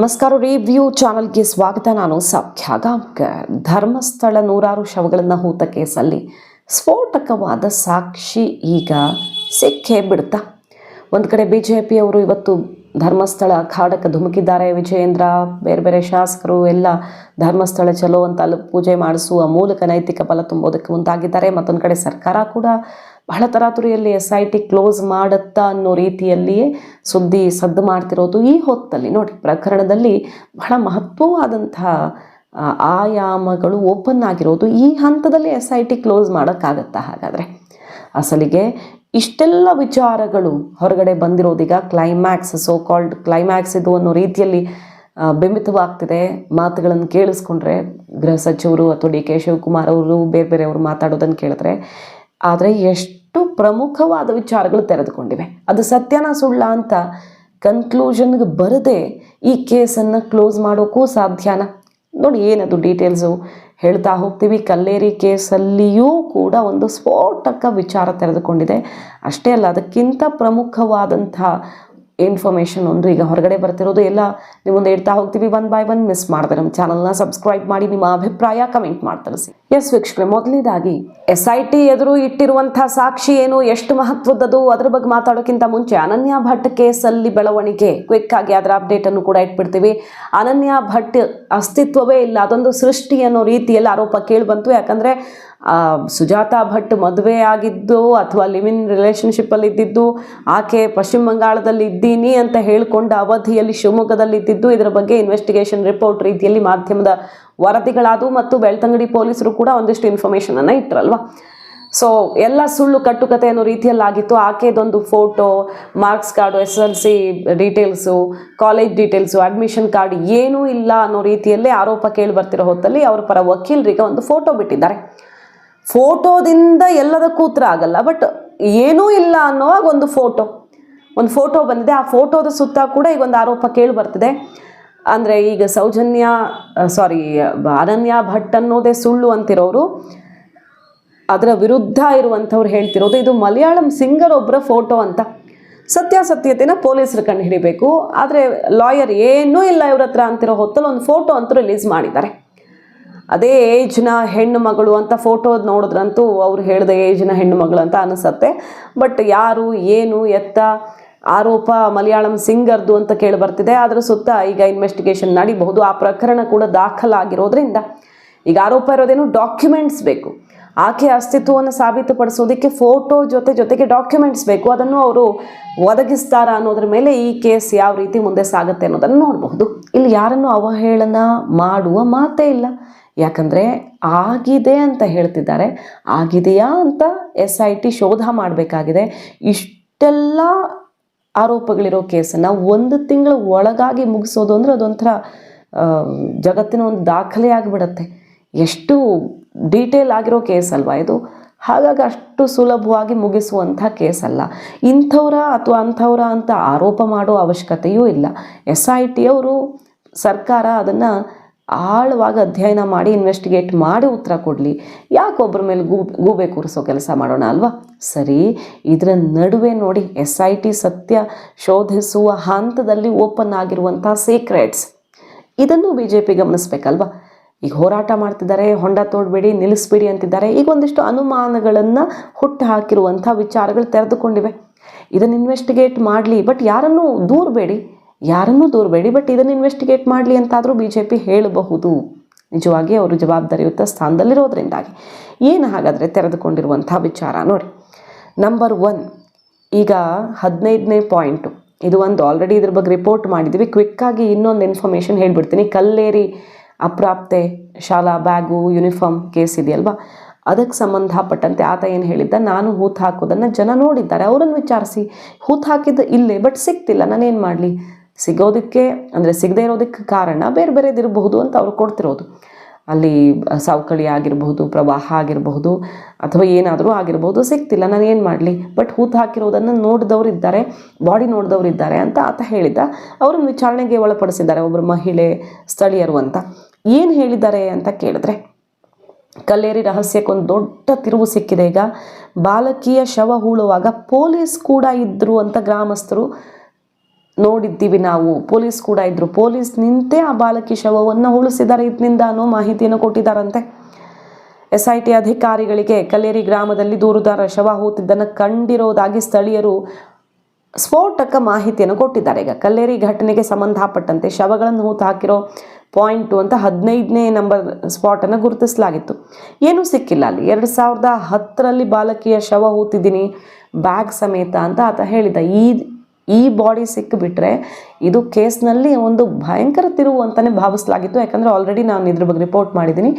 ನಮಸ್ಕಾರ ರಿವ್ಯೂ ಚಾನಲ್ಗೆ ಸ್ವಾಗತ. ನಾನು ಸೌಖ್ಯ ಧರ್ಮಸ್ಥಳ ನೂರಾರು ಶವಗಳನ್ನು ಹೂತ ಕೇಸಲ್ಲಿ ಸ್ಫೋಟಕವಾದ ಸಾಕ್ಷಿ ಈಗ ಸಿಕ್ಕೇ ಬಿಡ್ತಾ. ಒಂದು ಕಡೆ ಬಿ ಜೆ ಪಿಯವರು ಇವತ್ತು ಧರ್ಮಸ್ಥಳ ಅಖಾಡಕ್ಕೆ ಧುಮುಕಿದ್ದಾರೆ. ವಿಜಯೇಂದ್ರ, ಬೇರೆ ಬೇರೆ ಶಾಸಕರು ಎಲ್ಲ ಧರ್ಮಸ್ಥಳ ಚಲೋ ಅಂತ ಅಲ್ಲಿ ಪೂಜೆ ಮಾಡಿಸುವ ಮೂಲಕ ನೈತಿಕ ಬಲ ತುಂಬೋದಕ್ಕೆ ಮುಂದಾಗಿದ್ದಾರೆ. ಮತ್ತೊಂದು ಕಡೆ ಸರ್ಕಾರ ಕೂಡ ಬಹಳ ತರಾತುರಿಯಲ್ಲಿ ಎಸ್ ಐ ಟಿ ಕ್ಲೋಸ್ ಮಾಡುತ್ತಾ ಅನ್ನೋ ರೀತಿಯಲ್ಲಿಯೇ ಸುದ್ದಿ ಸದ್ದು ಮಾಡ್ತಿರೋದು ಈ ಹೊತ್ತಲ್ಲಿ. ನೋಡಿ, ಪ್ರಕರಣದಲ್ಲಿ ಬಹಳ ಮಹತ್ವವಾದಂತಹ ಆಯಾಮಗಳು ಓಪನ್ ಆಗಿರೋದು ಈ ಹಂತದಲ್ಲಿ ಎಸ್ ಐ ಟಿ ಕ್ಲೋಸ್ ಮಾಡೋಕ್ಕಾಗತ್ತಾ ಹಾಗಾದರೆ? ಅಸಲಿಗೆ ಇಷ್ಟೆಲ್ಲ ವಿಚಾರಗಳು ಹೊರಗಡೆ ಬಂದಿರೋದೀಗ ಕ್ಲೈಮ್ಯಾಕ್ಸ್ ಸೋ ಕಾಲ್ಡ್ ಕ್ಲೈಮ್ಯಾಕ್ಸ್ ಇದು ಅನ್ನೋ ರೀತಿಯಲ್ಲಿ ಬಿಂಬಿತವಾಗ್ತಿದೆ. ಮಾತುಗಳನ್ನು ಕೇಳಿಸ್ಕೊಂಡ್ರೆ ಗೃಹ ಸಚಿವರು ಅಥವಾ ಡಿ ಕೆ ಶಿವಕುಮಾರ್ ಅವರು ಬೇರೆ ಬೇರೆಯವರು ಮಾತಾಡೋದನ್ನು ಕೇಳಿದ್ರೆ, ಆದರೆ ಎಷ್ಟು ಪ್ರಮುಖವಾದ ವಿಚಾರಗಳು ತೆರೆದುಕೊಂಡಿವೆ. ಅದು ಸತ್ಯನ ಸುಳ್ಳ ಅಂತ ಕನ್ಕ್ಲೂಷನ್ಗೆ ಬರದೆ ಈ ಕೇಸನ್ನು ಕ್ಲೋಸ್ ಮಾಡೋಕ್ಕೂ ಸಾಧ್ಯನಾ? ನೋಡಿ, ಏನದು ಡೀಟೇಲ್ಸು ಹೇಳ್ತಾ ಹೋಗ್ತೀವಿ, ಕಲ್ಲೇರಿ ಕೇಸಲ್ಲಿಯೂ ಕೂಡ ಒಂದು ಸ್ಫೋಟಕ ವಿಚಾರ ತೆರೆದುಕೊಂಡಿದೆ. ಅಷ್ಟೇ ಅಲ್ಲ, ಅದಕ್ಕಿಂತ ಪ್ರಮುಖವಾದಂಥ ಇನ್ಫಾರ್ಮೇಷನ್ ಒಂದು ಈಗ ಹೊರಗಡೆ ಬರ್ತಿರೋದು. ಎಲ್ಲ ನಿಮ್ಮ ಮುಂದೆ ಇಡ್ತಾ ಹೋಗ್ತೀವಿ ಒನ್ ಬೈ ಒನ್ ಮಿಸ್ ಮಾಡಿದ್ರೆ ನಮ್ಮ ಚಾನಲ್ನ ಸಬ್ಸ್ಕ್ರೈಬ್ ಮಾಡಿ, ನಿಮ್ಮ ಅಭಿಪ್ರಾಯ ಕಮೆಂಟ್ ಮಾಡಿ ತಿಳಿಸಿ ಎಸ್ ವೀಕ್ಷಕರೇ ಮೊದಲನೇದಾಗಿ ಎಸ್ ಐ ಟಿ ಎದುರು ಇಟ್ಟಿರುವಂಥ ಸಾಕ್ಷಿ ಏನು? ಎಷ್ಟು ಮಹತ್ವದ್ದು ಅದ್ರ ಬಗ್ಗೆ ಮಾತಾಡೋಕ್ಕಿಂತ ಮುಂಚೆ ಅನನ್ಯ ಭಟ್ ಕೇಸಲ್ಲಿ ಬೆಳವಣಿಗೆ ಕ್ವಿಕ್ ಆಗಿ ಅದರ ಅಪ್ಡೇಟ್ ಅನ್ನು ಕೂಡ ಇಟ್ಬಿಡ್ತೀವಿ. ಅನನ್ಯ ಭಟ್ ಅಸ್ತಿತ್ವವೇ ಇಲ್ಲ. ಅದೊಂದು ಸೃಷ್ಟಿ ಅನ್ನೋ ರೀತಿಯಲ್ಲಿ ಆರೋಪ ಕೇಳಿ ಬಂತು. ಯಾಕಂದ್ರೆ ಸುಜಾತಾ ಭಟ್ ಮದುವೆ ಆಗಿದ್ದು ಅಥವಾ ಲಿವಿನ್ ರಿಲೇಷನ್ಶಿಪ್ಪಲ್ಲಿ ಇದ್ದಿದ್ದು, ಆಕೆ ಪಶ್ಚಿಮ ಬಂಗಾಳದಲ್ಲಿ ಇದ್ದೀನಿ ಅಂತ ಹೇಳಿಕೊಂಡ ಅವಧಿಯಲ್ಲಿ ಶಿವಮೊಗ್ಗದಲ್ಲಿ ಇದ್ದಿದ್ದು, ಇದರ ಬಗ್ಗೆ ಇನ್ವೆಸ್ಟಿಗೇಷನ್ ರಿಪೋರ್ಟ್ ರೀತಿಯಲ್ಲಿ ಮಾಧ್ಯಮದ ವರದಿಗಳಾದವು ಮತ್ತು ಬೆಳ್ತಂಗಡಿ ಪೊಲೀಸರು ಕೂಡ ಒಂದಿಷ್ಟು ಇನ್ಫಾರ್ಮೇಷನನ್ನು ಇಟ್ಟರಲ್ವಾ ಸೊ ಎಲ್ಲ ಸುಳ್ಳು ಕಟ್ಟುಕತೆ ಅನ್ನೋ ರೀತಿಯಲ್ಲಾಗಿತ್ತು. ಆಕೆದೊಂದು photo marks card S L C details college details admission card ಏನೂ ಇಲ್ಲ ಅನ್ನೋ ರೀತಿಯಲ್ಲಿ ಆರೋಪ ಕೇಳಿ ಬರ್ತಿರೋ ಹೊತ್ತಲ್ಲಿ ಅವ್ರ ಪರ ವಕೀಲರಿಗೆ ಒಂದು ಫೋಟೋ ಬಿಟ್ಟಿದ್ದಾರೆ. ಫೋಟೋದಿಂದ ಎಲ್ಲದಕ್ಕೂ ಉತ್ತರ ಆಗಲ್ಲ ಬಟ್ ಏನೂ ಇಲ್ಲ ಅನ್ನೋವಾಗ ಒಂದು ಫೋಟೋ ಒಂದು ಫೋಟೋ ಬಂದಿದೆ. ಆ ಫೋಟೋದ ಸುತ್ತ ಕೂಡ ಈಗ ಒಂದು ಆರೋಪ ಕೇಳಿ ಬರ್ತಿದೆ. ಅಂದರೆ ಈಗ ಸೌಜನ್ಯ ಸಾರಿ ಅನನ್ಯ ಭಟ್ ಅನ್ನೋದೇ ಸುಳ್ಳು ಅಂತಿರೋರು, ಅದರ ವಿರುದ್ಧ ಇರುವಂಥವ್ರು ಹೇಳ್ತಿರೋದು ಇದು ಮಲಯಾಳಂ ಸಿಂಗರ್ ಒಬ್ಬರ ಫೋಟೋ ಅಂತ. ಸತ್ಯಾಸತ್ಯತೆನ ಪೊಲೀಸರು ಕಂಡು ಹಿಡಿಬೇಕು, ಆದರೆ ಲಾಯರ್ ಏನೂ ಇಲ್ಲ ಇವ್ರ ಹತ್ರ ಅಂತಿರೋ ಹೊತ್ತಲ್ಲಿ ಒಂದು ಫೋಟೋ ಅಂತೂ ರಿಲೀಸ್ ಮಾಡಿದ್ದಾರೆ. ಅದೇ ಏಜ್ನ ಹೆಣ್ಣು ಮಗಳು ಅಂತ ಫೋಟೋ ನೋಡಿದ್ರಂತೂ ಅವ್ರು ಹೇಳಿದ ಏಜ್ನ ಹೆಣ್ಣು ಮಗಳು ಅಂತ ಅನಿಸತ್ತೆ. ಬಟ್ ಯಾರು, ಏನು, ಎತ್ತ ಆರೋಪ ಮಲಯಾಳಂ ಸಿಂಗರ್ದು ಅಂತ ಕೇಳಿ ಬರ್ತಿದೆ. ಅದರ ಸುತ್ತ ಈಗ ಇನ್ವೆಸ್ಟಿಗೇಷನ್ ನಡಿಬಹುದು. ಆ ಪ್ರಕರಣ ಕೂಡ ದಾಖಲಾಗಿರೋದ್ರಿಂದ ಈಗ ಆರೋಪ ಇರೋದೇನು ಡಾಕ್ಯುಮೆಂಟ್ಸ್ ಬೇಕು. ಆಕೆ ಅಸ್ತಿತ್ವವನ್ನು ಸಾಬೀತುಪಡಿಸೋದಕ್ಕೆ ಫೋಟೋ ಜೊತೆ ಜೊತೆಗೆ ಡಾಕ್ಯುಮೆಂಟ್ಸ್ ಬೇಕು. ಅದನ್ನು ಅವರು ಒದಗಿಸ್ತಾರ ಅನ್ನೋದ್ರ ಮೇಲೆ ಈ ಕೇಸ್ ಯಾವ ರೀತಿ ಮುಂದೆ ಸಾಗುತ್ತೆ ಅನ್ನೋದನ್ನು ನೋಡಬಹುದು. ಇಲ್ಲಿ ಯಾರನ್ನು ಅವಹೇಳನ ಮಾಡುವ ಮಾತೇ ಇಲ್ಲ. ಯಾಕಂದರೆ ಆಗಿದೆ ಅಂತ ಹೇಳ್ತಿದ್ದಾರೆ. ಆಗಿದೆಯಾ ಅಂತ ಎಸ್ ಐ ಟಿ ಶೋಧ ಮಾಡಬೇಕಾಗಿದೆ. ಇಷ್ಟೆಲ್ಲ ಆರೋಪಗಳಿರೋ ಕೇಸನ್ನು ಒಂದು ತಿಂಗಳ ಒಳಗಾಗಿ ಮುಗಿಸೋದು ಅಂದರೆ ಅದೊಂಥರ ಜಗತ್ತಿನ ಒಂದು ದಾಖಲೆ ಆಗಿಬಿಡತ್ತೆ. ಎಷ್ಟು ಡೀಟೇಲ್ ಆಗಿರೋ ಕೇಸ್ ಅಲ್ವಾ ಇದು? ಹಾಗಾಗಿ ಅಷ್ಟು ಸುಲಭವಾಗಿ ಮುಗಿಸುವಂಥ ಕೇಸ್ ಅಲ್ಲ ಇಂಥವ್ರ ಅಥವಾ ಅಂಥವ್ರ ಅಂತ ಆರೋಪ ಮಾಡೋ ಅವಶ್ಯಕತೆಯೂ ಇಲ್ಲ. ಎಸ್ ಐ ಟಿಯವರು ಸರ್ಕಾರ ಅದನ್ನು ಆಳವಾಗಿ ಅಧ್ಯಯನ ಮಾಡಿ ಇನ್ವೆಸ್ಟಿಗೇಟ್ ಮಾಡಿ ಉತ್ತರ ಕೊಡಲಿ. ಯಾಕೆ ಒಬ್ಬರ ಮೇಲೆ ಗೂ ಗೂಬೆ ಕೂರಿಸೋ ಕೆಲಸ ಮಾಡೋಣ ಅಲ್ವಾ? ಸರಿ, ಇದರ ನಡುವೆ ನೋಡಿ ಎಸ್ ಐ ಟಿ ಸತ್ಯ ಶೋಧಿಸುವ ಹಂತದಲ್ಲಿ ಓಪನ್ ಆಗಿರುವಂಥ ಸೀಕ್ರೆಟ್ಸ್ ಇದನ್ನು ಬಿ ಜೆ ಪಿ ಗಮನಿಸ್ಬೇಕಲ್ವಾ? ಈಗ ಹೋರಾಟ ಮಾಡ್ತಿದ್ದಾರೆ, ಹೊಂಡ ತೋಡಬೇಡಿ, ನಿಲ್ಲಿಸ್ಬೇಡಿ ಅಂತಿದ್ದಾರೆ. ಈಗ ಒಂದಿಷ್ಟು ಅನುಮಾನಗಳನ್ನು ಹುಟ್ಟು ಹಾಕಿರುವಂಥ ವಿಚಾರಗಳು ತೆರೆದುಕೊಂಡಿವೆ. ಇದನ್ನು ಇನ್ವೆಸ್ಟಿಗೇಟ್ ಮಾಡಲಿ ಬಟ್ ಯಾರನ್ನೂ ದೂರಬೇಡಿ. ಯಾರನ್ನೂ ದೂರಬೇಡಿ ಬಟ್ ಇದನ್ನು ಇನ್ವೆಸ್ಟಿಗೇಟ್ ಮಾಡಲಿ ಅಂತಾದರೂ ಬಿ ಜೆ ಪಿ ಹೇಳಬಹುದು. ನಿಜವಾಗಿ ಅವರು ಜವಾಬ್ದಾರಿಯುತ ಸ್ಥಾನದಲ್ಲಿರೋದ್ರಿಂದಾಗಿ. ಏನು ಹಾಗಾದರೆ ತೆರೆದುಕೊಂಡಿರುವಂಥ ವಿಚಾರ ನೋಡಿ. ನಂಬರ್ ಒನ್ ಈಗ ಹದಿನೈದನೇ ಪಾಯಿಂಟು ಇದು ಒಂದು ಆಲ್ರೆಡಿ ಇದ್ರ ಬಗ್ಗೆ ರಿಪೋರ್ಟ್ ಮಾಡಿದ್ವಿ. ಕ್ವಿಕ್ಕಾಗಿ ಇನ್ನೊಂದು ಇನ್ಫಾರ್ಮೇಷನ್ ಹೇಳಿಬಿಡ್ತೀನಿ. ಕಲ್ಲೇರಿ ಅಪ್ರಾಪ್ತೆ ಶಾಲಾ ಬ್ಯಾಗು ಯೂನಿಫಾರ್ಮ್ ಕೇಸ್ ಇದೆಯಲ್ವಾ? ಅದಕ್ಕೆ ಸಂಬಂಧಪಟ್ಟಂತೆ ಆತ ಏನು ಹೇಳಿದ್ದ? ನಾನು ಹೂತು ಹಾಕೋದನ್ನು ಜನ ನೋಡಿದ್ದಾರೆ. ಅವರನ್ನು ವಿಚಾರಿಸಿ. ಹೂತು ಹಾಕಿದ್ದು ಇಲ್ಲೇ ಬಟ್ ಸಿಗ್ತಿಲ್ಲ ನಾನೇನು ಮಾಡಲಿ? ಸಿಗೋದಕ್ಕೆ, ಅಂದರೆ ಸಿಗದೇ ಇರೋದಕ್ಕೆ ಕಾರಣ ಬೇರೆ ಬೇರೆದಿರಬಹುದು ಅಂತ ಅವರು ಕೊಡ್ತಿರೋದು. ಅಲ್ಲಿ ಸವಕಳಿ ಆಗಿರಬಹುದು, ಪ್ರವಾಹ ಆಗಿರಬಹುದು, ಅಥವಾ ಏನಾದರೂ ಆಗಿರಬಹುದು, ಸಿಗ್ತಿಲ್ಲ, ನಾನು ಏನು ಮಾಡಲಿ? ಬಟ್ ಹೂತು ಹಾಕಿರೋದನ್ನು ನೋಡಿದವರು ಇದ್ದಾರೆ, ಬಾಡಿ ನೋಡಿದವರು ಇದ್ದಾರೆ ಅಂತ ಆತ ಹೇಳಿದ್ದ ಅವರನ್ನು ವಿಚಾರಣೆಗೆ ಒಳಪಡಿಸಿದ್ದಾರೆ ಒಬ್ಬರು ಮಹಿಳೆ, ಸ್ಥಳೀಯರು ಅಂತ. ಏನು ಹೇಳಿದ್ದಾರೆ ಅಂತ ಕೇಳಿದ್ರೆ, ಕಲ್ಲೇರಿ ರಹಸ್ಯಕ್ಕೊಂದು ದೊಡ್ಡ ತಿರುವು ಸಿಕ್ಕಿದೆ ಈಗ. ಬಾಲಕಿಯ ಶವ ಹೂಳುವಾಗ ಪೊಲೀಸ್ ಕೂಡ ಇದ್ದರು ಅಂತ ಗ್ರಾಮಸ್ಥರು ನೋಡಿದ್ದೀವಿ ನಾವು. ಪೊಲೀಸ್ ಕೂಡ ಇದ್ರು. ಪೊಲೀಸ್ ನಿಂತೆ ಆ ಬಾಲಕಿ ಶವವನ್ನು ಉಳಿಸಿದ್ದಾರೆ. ಇದರಿಂದ ಅನ್ನೋ ಮಾಹಿತಿಯನ್ನು ಕೊಟ್ಟಿದ್ದಾರಂತೆ. ಎಸ್ ಐ ಟಿ ಅಧಿಕಾರಿಗಳಿಗೆ ಕಲ್ಲೇರಿ ಗ್ರಾಮದಲ್ಲಿ ದೂರುದಾರ ಶವ ಹೂತಿದ್ದನ್ನು ಕಂಡಿರೋದಾಗಿ ಸ್ಥಳೀಯರು ಸ್ಫೋಟಕ ಮಾಹಿತಿಯನ್ನು ಕೊಟ್ಟಿದ್ದಾರೆ. ಈಗ ಕಲ್ಲೇರಿ ಘಟನೆಗೆ ಸಂಬಂಧಪಟ್ಟಂತೆ ಶವಗಳನ್ನು ಹೂತು ಹಾಕಿರೋ ಪಾಯಿಂಟು ಅಂತ ಹದಿನೈದನೇ ನಂಬರ್ ಸ್ಪಾಟನ್ನು ಗುರುತಿಸಲಾಗಿತ್ತು. ಏನೂ ಸಿಕ್ಕಿಲ್ಲ ಅಲ್ಲಿ. ಎರಡು ಸಾವಿರದ ಹತ್ತರಲ್ಲಿ ಬಾಲಕಿಯ ಶವ ಹೂತಿದ್ದೀನಿ, ಬ್ಯಾಗ್ ಸಮೇತ ಅಂತ ಆತ ಹೇಳಿದ. ಈ ಈ ಬಾಡಿ ಸಿಕ್ಕಿಬಿಟ್ರೆ ಇದು ಕೇಸ್ನಲ್ಲಿ ಒಂದು ಭಯಂಕರ ತಿರುವು ಅಂತಲೇ ಭಾವಿಸಲಾಗಿತ್ತು. ಯಾಕಂದರೆ ಆಲ್ರೆಡಿ ನಾನು ಇದ್ರ ಬಗ್ಗೆ ರಿಪೋರ್ಟ್ ಮಾಡಿದ್ದೀನಿ.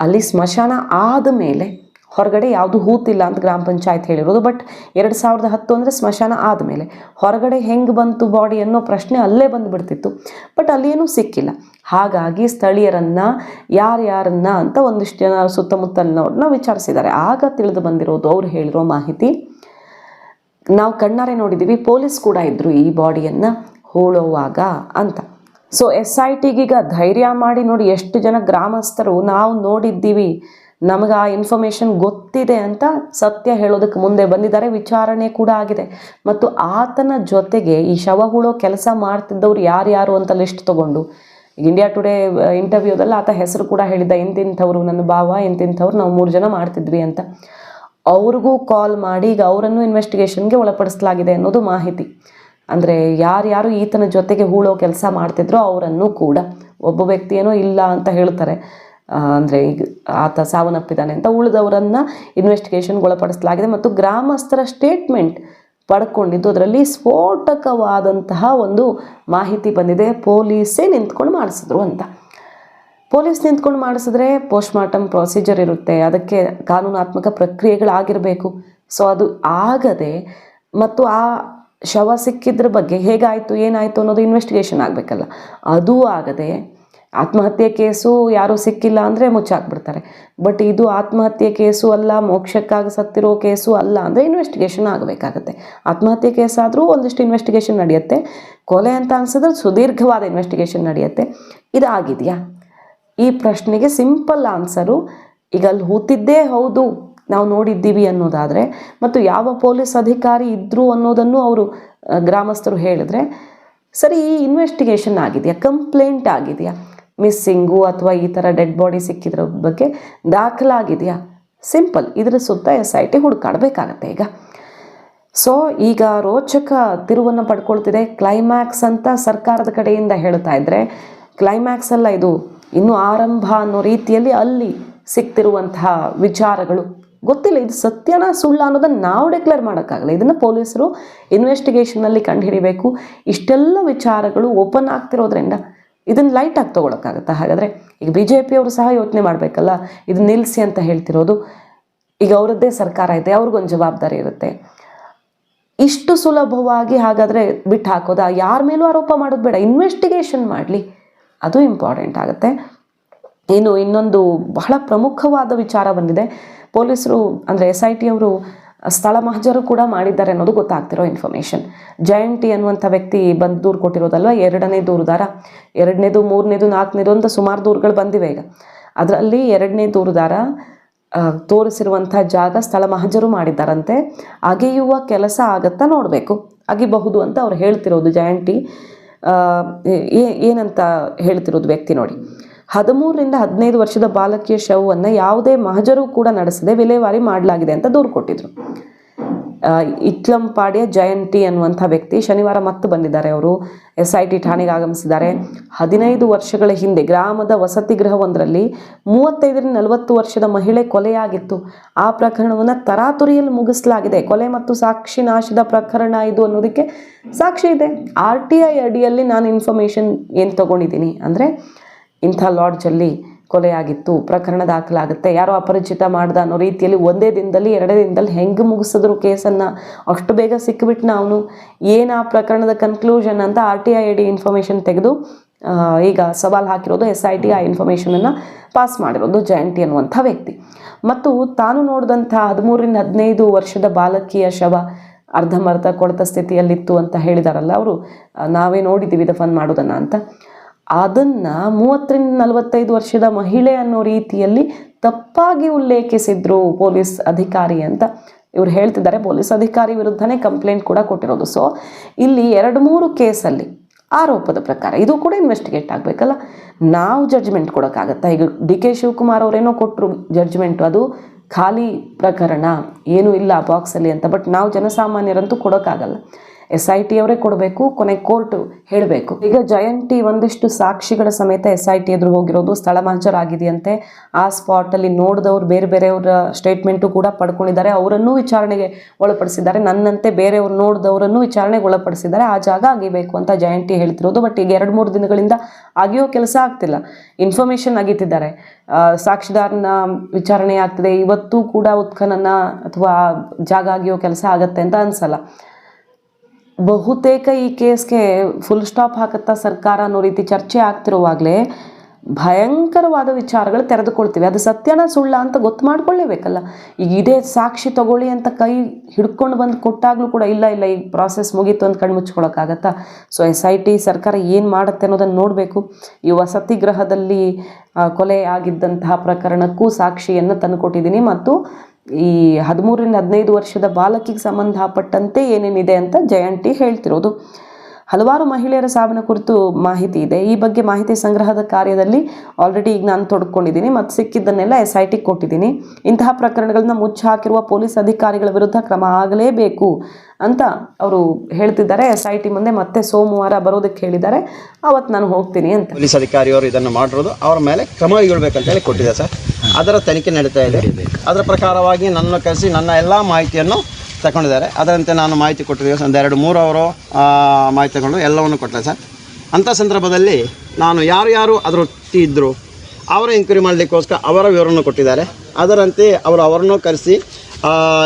ಅಲ್ಲಿ ಸ್ಮಶಾನ ಆದ ಮೇಲೆ ಹೊರಗಡೆ ಯಾವುದು ಹೂತಿಲ್ಲ ಅಂತ ಗ್ರಾಮ ಪಂಚಾಯತ್ ಹೇಳಿರೋದು. ಬಟ್ ಎರಡು ಸಾವಿರದ ಹತ್ತು ಅಂದರೆ ಸ್ಮಶಾನ ಆದಮೇಲೆ ಹೊರಗಡೆ ಹೆಂಗೆ ಬಂತು ಬಾಡಿ ಅನ್ನೋ ಪ್ರಶ್ನೆ ಅಲ್ಲೇ ಬಂದುಬಿಡ್ತಿತ್ತು. ಬಟ್ ಅಲ್ಲೇನೂ ಸಿಕ್ಕಿಲ್ಲ. ಹಾಗಾಗಿ ಸ್ಥಳೀಯರನ್ನು, ಯಾರ್ಯಾರನ್ನ ಅಂತ ಒಂದಿಷ್ಟು ಜನ ಸುತ್ತಮುತ್ತಲಿನವ್ರನ್ನ ವಿಚಾರಿಸಿದ್ದಾರೆ. ಆಗ ತಿಳಿದು ಬಂದಿರೋದು ಅವ್ರು ಹೇಳಿರೋ ಮಾಹಿತಿ. ನಾವು ಕಣ್ಣಾರೆ ನೋಡಿದ್ದೀವಿ ಪೊಲೀಸ್ ಕೂಡ ಇದ್ದರು ಈ ಬಾಡಿಯನ್ನು ಹೂಳೋವಾಗ ಅಂತ. ಸೊ ಎಸ್ ಐ ಟಿಗೀಗ ಧೈರ್ಯ ಮಾಡಿ ನೋಡಿ ಎಷ್ಟು ಜನ ಗ್ರಾಮಸ್ಥರು ನಾವು ನೋಡಿದ್ದೀವಿ, ನಮಗೆ ಆ ಇನ್ಫಾರ್ಮೇಷನ್ ಗೊತ್ತಿದೆ ಅಂತ ಸತ್ಯ ಹೇಳೋದಕ್ಕೆ ಮುಂದೆ ಬಂದಿದ್ದಾರೆ, ವಿಚಾರಣೆ ಕೂಡ ಆಗಿದೆ. ಮತ್ತು ಆತನ ಜೊತೆಗೆ ಈ ಶವ ಹುಳೋ ಕೆಲಸ ಮಾಡ್ತಿದ್ದವ್ರು ಯಾರ್ಯಾರು ಅಂತ ಲಿಸ್ಟ್ ತಗೊಂಡು. ಇಂಡಿಯಾ ಟುಡೇ ಇಂಟರ್ವ್ಯೂದಲ್ಲಿ ಆತ ಹೆಸರು ಕೂಡ ಹೇಳಿದ್ದ, ಇಂತಿಂಥವ್ರು ನನ್ನ ಭಾವ, ಇಂತಿಂಥವ್ರು ನಾವು ಮೂರು ಜನ ಮಾಡ್ತಿದ್ವಿ ಅಂತ. ಅವ್ರಿಗೂ ಕಾಲ್ ಮಾಡಿ ಈಗ ಅವರನ್ನು ಇನ್ವೆಸ್ಟಿಗೇಷನ್ಗೆ ಒಳಪಡಿಸಲಾಗಿದೆ ಅನ್ನೋದು ಮಾಹಿತಿ. ಅಂದರೆ ಯಾರ್ಯಾರು ಈತನ ಜೊತೆಗೆ ಹೂಳೋ ಕೆಲಸ ಮಾಡ್ತಿದ್ರೋ ಅವರನ್ನು ಕೂಡ. ಒಬ್ಬ ವ್ಯಕ್ತಿಯೇನೋ ಇಲ್ಲ ಅಂತ ಹೇಳ್ತಾರೆ. ಅಂದರೆ ಈಗ ಆತ ಸಾವನ್ನಪ್ಪಿದ್ದಾನೆ ಅಂತ ಉಳಿದವರನ್ನು ಇನ್ವೆಸ್ಟಿಗೇಷನ್ಗೆ ಒಳಪಡಿಸಲಾಗಿದೆ ಮತ್ತು ಗ್ರಾಮಸ್ಥರ ಸ್ಟೇಟ್ಮೆಂಟ್ ಪಡ್ಕೊಂಡಿದ್ದು ಅದರಲ್ಲಿ ಸ್ಫೋಟಕವಾದಂತಹ ಒಂದು ಮಾಹಿತಿ ಬಂದಿದೆ. ಪೊಲೀಸೇ ನಿಂತ್ಕೊಂಡು ಮಾಡಿಸಿದ್ರು ಅಂತ. ಪೊಲೀಸ್ ನಿಂತ್ಕೊಂಡು ಮಾಡಿಸಿದ್ರೆ ಪೋಸ್ಟ್ಮಾರ್ಟಮ್ ಪ್ರೊಸೀಜರ್ ಇರುತ್ತೆ. ಅದಕ್ಕೆ ಕಾನೂನಾತ್ಮಕ ಪ್ರಕ್ರಿಯೆಗಳಾಗಿರಬೇಕು. ಸೊ ಅದು ಆಗದೆ ಮತ್ತು ಆ ಶವ ಸಿಕ್ಕಿದ್ರ ಬಗ್ಗೆ ಹೇಗಾಯಿತು, ಏನಾಯಿತು ಅನ್ನೋದು ಇನ್ವೆಸ್ಟಿಗೇಷನ್ ಆಗಬೇಕಲ್ಲ. ಅದೂ ಆಗದೆ ಆತ್ಮಹತ್ಯೆ ಕೇಸು ಯಾರೂ ಸಿಕ್ಕಿಲ್ಲ ಅಂದರೆ ಮುಚ್ಚಾಕ್ಬಿಡ್ತಾರೆ. ಬಟ್ ಇದು ಆತ್ಮಹತ್ಯೆ ಕೇಸು ಅಲ್ಲ, ಮೋಕ್ಷಕ್ಕಾಗಿ ಸತ್ತಿರೋ ಕೇಸು ಅಲ್ಲ ಅಂದರೆ ಇನ್ವೆಸ್ಟಿಗೇಷನ್ ಆಗಬೇಕಾಗತ್ತೆ. ಆತ್ಮಹತ್ಯೆ ಕೇಸಾದರೂ ಒಂದಿಷ್ಟು ಇನ್ವೆಸ್ಟಿಗೇಷನ್ ನಡೆಯುತ್ತೆ. ಕೊಲೆ ಅಂತ ಅನ್ಸಿದ್ರೆ ಸುದೀರ್ಘವಾದ ಇನ್ವೆಸ್ಟಿಗೇಷನ್ ನಡೆಯುತ್ತೆ. ಇದಾಗಿದೆಯಾ? ಈ ಪ್ರಶ್ನೆಗೆ ಸಿಂಪಲ್ ಆನ್ಸರು. ಈಗ ಅಲ್ಲಿ ಹೂತಿದ್ದೇ ಹೌದು, ನಾವು ನೋಡಿದ್ದೀವಿ ಅನ್ನೋದಾದರೆ, ಮತ್ತು ಯಾವ ಪೊಲೀಸ್ ಅಧಿಕಾರಿ ಇದ್ದರು ಅನ್ನೋದನ್ನು ಅವರು ಗ್ರಾಮಸ್ಥರು ಹೇಳಿದ್ರೆ, ಸರಿ, ಈ ಇನ್ವೆಸ್ಟಿಗೇಷನ್ ಆಗಿದೆಯಾ ಕಂಪ್ಲೇಂಟ್ ಆಗಿದೆಯಾ ಮಿಸ್ಸಿಂಗು ಅಥವಾ ಈ ಥರ ಡೆಡ್ ಬಾಡಿ ಸಿಕ್ಕಿದ್ರ ಬಗ್ಗೆ ದಾಖಲಾಗಿದೆಯಾ? ಸಿಂಪಲ್ ಇದರ ಸುತ್ತ ಎಸ್ ಐ ಟಿ ಹುಡುಕಾಡಬೇಕಾಗತ್ತೆ ಈಗ. ಸೊ ಈಗ ರೋಚಕ ತಿರುವನ್ನು ಪಡ್ಕೊಳ್ತಿದೆ ಕ್ಲೈಮ್ಯಾಕ್ಸ್ ಅಂತ ಸರ್ಕಾರದ ಕಡೆಯಿಂದ ಹೇಳ್ತಾ ಇದ್ರೆ ಕ್ಲೈಮ್ಯಾಕ್ಸ್ ಅಲ್ಲ ಇದು ಇನ್ನು ಆರಂಭ ಅನ್ನೋ ರೀತಿಯಲ್ಲಿ ಅಲ್ಲಿ ಸಿಕ್ತಿರುವಂತಹ ವಿಚಾರಗಳು. ಗೊತ್ತಿಲ್ಲ, ಇದು ಸತ್ಯನ ಸುಳ್ಳ ಅನ್ನೋದನ್ನು ನಾವು ಡಿಕ್ಲೇರ್ ಮಾಡೋಕ್ಕಾಗಲ್ಲ. ಇದನ್ನು ಪೊಲೀಸರು ಇನ್ವೆಸ್ಟಿಗೇಷನಲ್ಲಿ ಕಂಡುಹಿಡಿಬೇಕು. ಇಷ್ಟೆಲ್ಲ ವಿಚಾರಗಳು ಓಪನ್ ಆಗ್ತಿರೋದ್ರಿಂದ ಇದನ್ನು ಲೈಟಾಗಿ ತೊಗೊಳಕ್ಕಾಗತ್ತಾ? ಹಾಗಾದರೆ ಈಗ ಬಿ ಜೆ ಪಿಯವರು ಸಹ ಯೋಚನೆ ಮಾಡಬೇಕಲ್ಲ? ಇದು ನಿಲ್ಲಿಸಿ ಅಂತ ಹೇಳ್ತಿರೋದು. ಈಗ ಅವರದ್ದೇ ಸರ್ಕಾರ ಇದೆ, ಅವ್ರಿಗೊಂದು ಜವಾಬ್ದಾರಿ ಇರುತ್ತೆ. ಇಷ್ಟು ಸುಲಭವಾಗಿ ಹಾಗಾದರೆ ಬಿಟ್ಟು ಹಾಕೋದಾ ಯಾರ ಮೇಲೂ ಆರೋಪ ಮಾಡೋದು ಬೇಡ. ಇನ್ವೆಸ್ಟಿಗೇಷನ್ ಮಾಡಲಿ. ಅದು ಇಂಪಾರ್ಟೆಂಟ್ ಆಗುತ್ತೆ. ಇನ್ನು ಇನ್ನೊಂದು ಬಹಳ ಪ್ರಮುಖವಾದ ವಿಚಾರ ಬಂದಿದೆ. ಪೊಲೀಸರು ಅಂದರೆ ಎಸ್ ಐ ಟಿ ಅವರು ಸ್ಥಳ ಮಹಜರು ಕೂಡ ಮಾಡಿದ್ದಾರೆ ಅನ್ನೋದು ಗೊತ್ತಾಗ್ತಿರೋ ಇನ್ಫಾರ್ಮೇಷನ್ ಜಯಂಟಿ ಅನ್ನುವಂಥ ವ್ಯಕ್ತಿ ಬಂದು ದೂರು ಕೊಟ್ಟಿರೋದಲ್ವ? ಎರಡನೇ ದೂರುದಾರ. ಎರಡನೇದು, ಮೂರನೇದು, ನಾಲ್ಕನೇದು ಅಂತ ಸುಮಾರು ದೂರುಗಳು ಬಂದಿವೆ ಈಗ. ಅದರಲ್ಲಿ ಎರಡನೇ ದೂರುದಾರ ತೋರಿಸಿರುವಂಥ ಜಾಗ ಸ್ಥಳ ಮಹಜರು ಮಾಡಿದ್ದಾರಂತೆ. ಅಗೆಯುವ ಕೆಲಸ ಆಗತ್ತಾ ನೋಡಬೇಕು. ಅಗಿಬಹುದು ಅಂತ ಅವ್ರು ಹೇಳ್ತಿರೋದು ಏ- ಏನಂತ ಹೇಳ್ತಿರೋದು ವ್ಯಕ್ತಿ ನೋಡಿ. ಹದಿಮೂರರಿಂದ ಹದಿನೈದು ವರ್ಷದ ಬಾಲಕಿಯ ಶವವನ್ನು ಯಾವುದೇ ಮಹಜರು ಕೂಡ ನಡೆಸದೆ ವಿಲೇವಾರಿ ಮಾಡಲಾಗಿದೆ ಅಂತ ದೂರು ಕೊಟ್ಟಿದ್ರು. ಇಟ್ಲಂಪಾಡಿಯ ಜಯಂತಿ ಅನ್ನುವಂಥ ವ್ಯಕ್ತಿ ಶನಿವಾರ ಮತ್ತೆ ಬಂದಿದ್ದಾರೆ ಅವರು. ಎಸ್ ಐ ಟಿ ಠಾಣೆಗೆ ಆಗಮಿಸಿದ್ದಾರೆ. ಹದಿನೈದು ವರ್ಷಗಳ ಹಿಂದೆ ಗ್ರಾಮದ ವಸತಿ ಗೃಹವೊಂದರಲ್ಲಿ ಮೂವತ್ತೈದರಿಂದ ನಲವತ್ತು ವರ್ಷದ ಮಹಿಳೆ ಕೊಲೆಯಾಗಿತ್ತು. ಆ ಪ್ರಕರಣವನ್ನು ತರಾತುರಿಯಲ್ಲಿ ಮುಗಿಸಲಾಗಿದೆ. ಕೊಲೆ ಮತ್ತು ಸಾಕ್ಷಿ ನಾಶದ ಪ್ರಕರಣ ಇದು ಅನ್ನೋದಕ್ಕೆ ಸಾಕ್ಷಿ ಇದೆ. ಆರ್ ಟಿ ಐ ಅಡಿಯಲ್ಲಿ ನಾನು ಇನ್ಫಾರ್ಮೇಷನ್ ಏನು ತಗೊಂಡಿದ್ದೀನಿ ಅಂದರೆ ಇಂಥ ಲಾಡ್ಜಲ್ಲಿ ಕೊಲೆಯಾಗಿತ್ತು, ಪ್ರಕರಣ ದಾಖಲಾಗುತ್ತೆ. ಯಾರೋ ಅಪರಿಚಿತ ಮಾಡ್ದ ಅನ್ನೋ ರೀತಿಯಲ್ಲಿ ಒಂದೇ ದಿನದಲ್ಲಿ, ಎರಡೇ ದಿನದಲ್ಲಿ ಹೆಂಗೆ ಮುಗಿಸಿದ್ರು ಕೇಸನ್ನು? ಅಷ್ಟು ಬೇಗ ಸಿಕ್ಕಿಬಿಟ್ನ ಅವನು? ಏನು ಆ ಪ್ರಕರಣದ ಕನ್ಕ್ಲೂಷನ್ ಅಂತ R T I D information ತೆಗೆದು ಈಗ ಸವಾಲು ಹಾಕಿರೋದು ಎಸ್ ಐ ಟಿ ಆ ಇನ್ಫಾರ್ಮೇಷನನ್ನು ಪಾಸ್ ಮಾಡಿರೋದು ಜಯಂತಿ ಅನ್ನುವಂಥ ವ್ಯಕ್ತಿ. ಮತ್ತು ತಾನು ನೋಡಿದಂಥ ಹದಿಮೂರರಿಂದ ಹದಿನೈದು ವರ್ಷದ ಬಾಲಕಿಯ ಶವ ಅರ್ಧಂಬರ್ಧ ಕೊಳೆತ ಸ್ಥಿತಿಯಲ್ಲಿತ್ತು ಅಂತ ಹೇಳಿದಾರಲ್ಲ ಅವರು. ನಾವೇ ನೋಡಿದ್ದೀವಿ ದಫನ್ ಮಾಡೋದನ್ನು ಅಂತ. ಅದನ್ನು ಮೂವತ್ತರಿಂದ ನಲವತ್ತೈದು ವರ್ಷದ ಮಹಿಳೆ ಅನ್ನೋ ರೀತಿಯಲ್ಲಿ ತಪ್ಪಾಗಿ ಉಲ್ಲೇಖಿಸಿದ್ರು ಪೊಲೀಸ್ ಅಧಿಕಾರಿ ಅಂತ ಇವ್ರು ಹೇಳ್ತಿದ್ದಾರೆ. ಪೊಲೀಸ್ ಅಧಿಕಾರಿ ವಿರುದ್ಧನೇ ಕಂಪ್ಲೇಂಟ್ ಕೂಡ ಕೊಟ್ಟಿರೋದು. ಸೊ ಇಲ್ಲಿ ಎರಡು ಮೂರು ಕೇಸಲ್ಲಿ ಆರೋಪದ ಪ್ರಕಾರ ಇದು ಕೂಡ ಇನ್ವೆಸ್ಟಿಗೇಟ್ ಆಗಬೇಕಲ್ಲ? ನಾವು ಜಡ್ಜ್ಮೆಂಟ್ ಕೊಡೋಕ್ಕಾಗತ್ತಾ? ಈಗ ಡಿ ಕೆ ಶಿವಕುಮಾರ್ ಅವರೇನೋ ಕೊಟ್ಟರು ಜಡ್ಜ್ಮೆಂಟು ಅದು ಖಾಲಿ ಪ್ರಕರಣ, ಏನೂ ಇಲ್ಲ ಬಾಕ್ಸಲ್ಲಿ ಅಂತ ಬಟ್ ನಾವು ಜನಸಾಮಾನ್ಯರಂತೂ ಕೊಡೋಕ್ಕಾಗಲ್ಲ. ಎಸ್ ಐ ಟಿ ಅವರೇ ಕೊಡಬೇಕು, ಕೊನೆ ಕೋರ್ಟ್ ಹೇಳಬೇಕು. ಈಗ ಜಯಂತಿ ಒಂದಿಷ್ಟು ಸಾಕ್ಷಿಗಳ ಸಮೇತ ಎಸ್ ಐ ಟಿ ಎದುರು ಹೋಗಿರೋದು ಸ್ಥಳ ಆಗಿದೆಯಂತೆ. ಆ ಸ್ಪಾಟಲ್ಲಿ ನೋಡಿದವ್ರು, ಬೇರೆ ಬೇರೆಯವರ ಸ್ಟೇಟ್ಮೆಂಟು ಕೂಡ ಪಡ್ಕೊಂಡಿದ್ದಾರೆ. ಅವರನ್ನೂ ವಿಚಾರಣೆಗೆ ಒಳಪಡಿಸಿದ್ದಾರೆ. ನನ್ನಂತೆ ಬೇರೆಯವ್ರು ನೋಡಿದವರನ್ನು ವಿಚಾರಣೆಗೆ ಒಳಪಡಿಸಿದ್ದಾರೆ. ಆ ಜಾಗ ಆಗಿಬೇಕು ಅಂತ ಜಯಂತಿ ಹೇಳ್ತಿರೋದು. ಬಟ್ ಈಗ ಎರಡು ಮೂರು ದಿನಗಳಿಂದ ಆಗಿಯೋ ಕೆಲಸ ಆಗ್ತಿಲ್ಲ. ಇನ್ಫಾರ್ಮೇಷನ್ ಅಗಿತಿದ್ದಾರೆ. ಸಾಕ್ಷಿದಾರನ ವಿಚಾರಣೆ ಆಗ್ತಿದೆ. ಇವತ್ತು ಕೂಡ ಉತ್ಖನನ ಅಥವಾ ಜಾಗ ಆಗಿಯೋ ಕೆಲಸ ಆಗತ್ತೆ ಅಂತ ಅನ್ಸಲ್ಲ. ಬಹುತೇಕ ಈ ಕೇಸ್ಗೆ ಫುಲ್ ಸ್ಟಾಪ್ ಹಾಕುತ್ತಾ ಸರ್ಕಾರ ಅನ್ನೋ ರೀತಿ ಚರ್ಚೆ ಆಗ್ತಿರುವಾಗಲೇ ಭಯಂಕರವಾದ ವಿಚಾರಗಳು ತೆರೆದುಕೊಳ್ತೀವಿ. ಅದು ಸತ್ಯನ ಸುಳ್ಳ ಅಂತ ಗೊತ್ತು ಮಾಡ್ಕೊಳ್ಳೇಬೇಕಲ್ಲ. ಈಗ ಇದೇ ಸಾಕ್ಷಿ ತಗೊಳ್ಳಿ ಅಂತ ಕೈ ಹಿಡ್ಕೊಂಡು ಬಂದು ಕೊಟ್ಟಾಗಲೂ ಕೂಡ ಇಲ್ಲ ಇಲ್ಲ ಈಗ ಪ್ರಾಸೆಸ್ ಮುಗೀತು ಅಂತ ಕಣ್ಣು ಮುಚ್ಕೊಳ್ಳೋಕ್ಕಾಗತ್ತಾ ಸೊ ಎಸ್ ಐ ಟಿ ಸರ್ಕಾರ ಏನು ಮಾಡುತ್ತೆ ಅನ್ನೋದನ್ನು ನೋಡಬೇಕು. ಈ ವಸತಿ ಗೃಹದಲ್ಲಿ ಕೊಲೆ ಆಗಿದ್ದಂತಹ ಪ್ರಕರಣಕ್ಕೂ ಸಾಕ್ಷಿಯನ್ನು ತಂದುಕೊಟ್ಟಿದ್ದೀನಿ. ಮತ್ತು ಈ ಹದಿಮೂರರಿಂದ ಹದಿನೈದು ವರ್ಷದ ಬಾಲಕಿಗೆ ಸಂಬಂಧಪಟ್ಟಂತೆ ಏನೇನಿದೆ ಅಂತ ಜಯಂತಿ ಹೇಳ್ತಿರೋದು. ಹಲವಾರು ಮಹಿಳೆಯರ ಸಾವಿನ ಕುರಿತು ಮಾಹಿತಿ ಇದೆ. ಈ ಬಗ್ಗೆ ಮಾಹಿತಿ ಸಂಗ್ರಹದ ಕಾರ್ಯದಲ್ಲಿ ಆಲ್ರೆಡಿ ಈಗ ನಾನು ತೊಡ್ಕೊಂಡಿದ್ದೀನಿ ಮತ್ತು ಸಿಕ್ಕಿದ್ದನ್ನೆಲ್ಲ ಎಸ್ ಐ ಟಿ ಕೊಟ್ಟಿದ್ದೀನಿ. ಇಂತಹ ಪ್ರಕರಣಗಳನ್ನ ಮುಚ್ಚಾಕಿರುವ ಪೊಲೀಸ್ ಅಧಿಕಾರಿಗಳ ವಿರುದ್ಧ ಕ್ರಮ ಆಗಲೇಬೇಕು ಅಂತ ಅವರು ಹೇಳ್ತಿದ್ದಾರೆ. ಎಸ್ ಐ ಟಿ ಮುಂದೆ ಮತ್ತೆ ಸೋಮವಾರ ಬರೋದಕ್ಕೆ ಹೇಳಿದ್ದಾರೆ. ಅವತ್ತು ನಾನು ಹೋಗ್ತೀನಿ ಅಂತ. ಪೊಲೀಸ್ ಅಧಿಕಾರಿಯವರು ಇದನ್ನು ಮಾಡಿರೋದು ಅವರ ಮೇಲೆ ಕ್ರಮ ಕೈಗೊಳ್ಬೇಕಂತ ಹೇಳಿ ಕೊಟ್ಟಿದೆ ಸರ್. ಅದರ ತನಿಖೆ ನಡೀತಾ ಇದೆ. ಅದರ ಪ್ರಕಾರವಾಗಿ ನನ್ನ ಕರೆಸಿ ನನ್ನ ಎಲ್ಲ ಮಾಹಿತಿಯನ್ನು ತಗೊಂಡಿದ್ದಾರೆ. ಅದರಂತೆ ನಾನು ಮಾಹಿತಿ ಕೊಟ್ಟಿದ್ದೇವೆ. ಒಂದು ಎರಡು ಮೂರು ಅವರು ಮಾಹಿತಿ ತಗೊಂಡು ಎಲ್ಲವನ್ನು ಕೊಟ್ಟೆ ಸರ್? ಅಂಥ ಸಂದರ್ಭದಲ್ಲಿ ನಾನು ಯಾರು ಯಾರು ಅದರೊತ್ತಿ ಇದ್ದರು ಅವರ ಎಂಕ್ವೈರಿ ಮಾಡಲಿಕ್ಕೋಸ್ಕರ ಅವರ ವಿವರವನ್ನು ಕೊಟ್ಟಿದ್ದಾರೆ. ಅದರಂತೆ ಅವರು ಅವರನ್ನು ಕರೆಸಿ